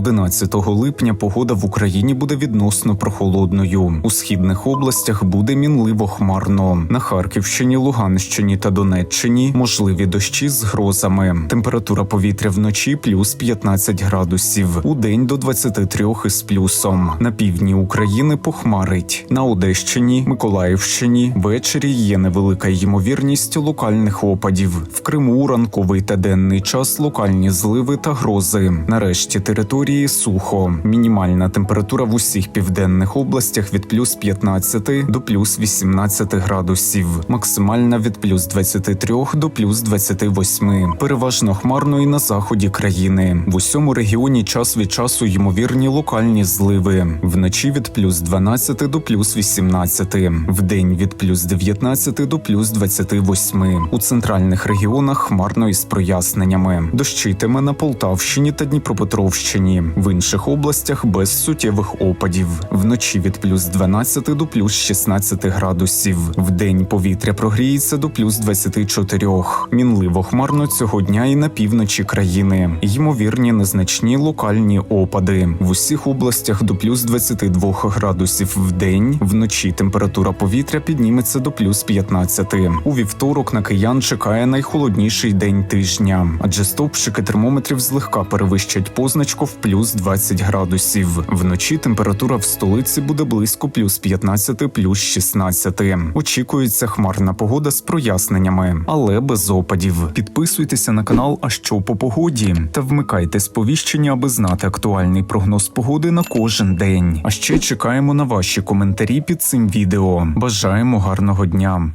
11 липня погода в Україні буде відносно прохолодною. У східних областях буде мінливо хмарно. На Харківщині, Луганщині та Донеччині можливі дощі з грозами. Температура повітря вночі плюс 15 градусів. У день до 23 із плюсом. На півдні України похмарить. На Одещині, Миколаївщині ввечері є невелика ймовірність локальних опадів. В Криму ранковий та денний час локальні зливи та грози. Нарешті території сухо. Мінімальна температура в усіх південних областях від плюс 15 до плюс 18 градусів. Максимальна від плюс 23 до плюс 28. Переважно хмарно і на заході країни. В усьому регіоні час від часу ймовірні локальні зливи. Вночі від плюс 12 до плюс 18. Вдень від плюс 19 до плюс 28. У центральних регіонах хмарно із проясненнями. Дощитиме на Полтавщині та Дніпропетровщині. В інших областях без суттєвих опадів. Вночі від плюс 12 до плюс 16 градусів. Вдень повітря прогріється до плюс 24. Мінливо хмарно цього дня і на півночі країни. Ймовірні незначні локальні опади. В усіх областях до плюс 22 градусів в день. Вночі температура повітря підніметься до плюс 15. У вівторок на киян чекає найхолодніший день тижня, адже стовпчики термометрів злегка перевищать позначку в плюс 20 градусів. Вночі температура в столиці буде близько плюс 15, плюс 16. Очікується хмарна погода з проясненнями, але без опадів. Підписуйтеся на канал, а що по погоді, та вмикайте сповіщення, аби знати актуальний прогноз погоди на кожен день. А ще чекаємо на ваші коментарі під цим відео. Бажаємо гарного дня.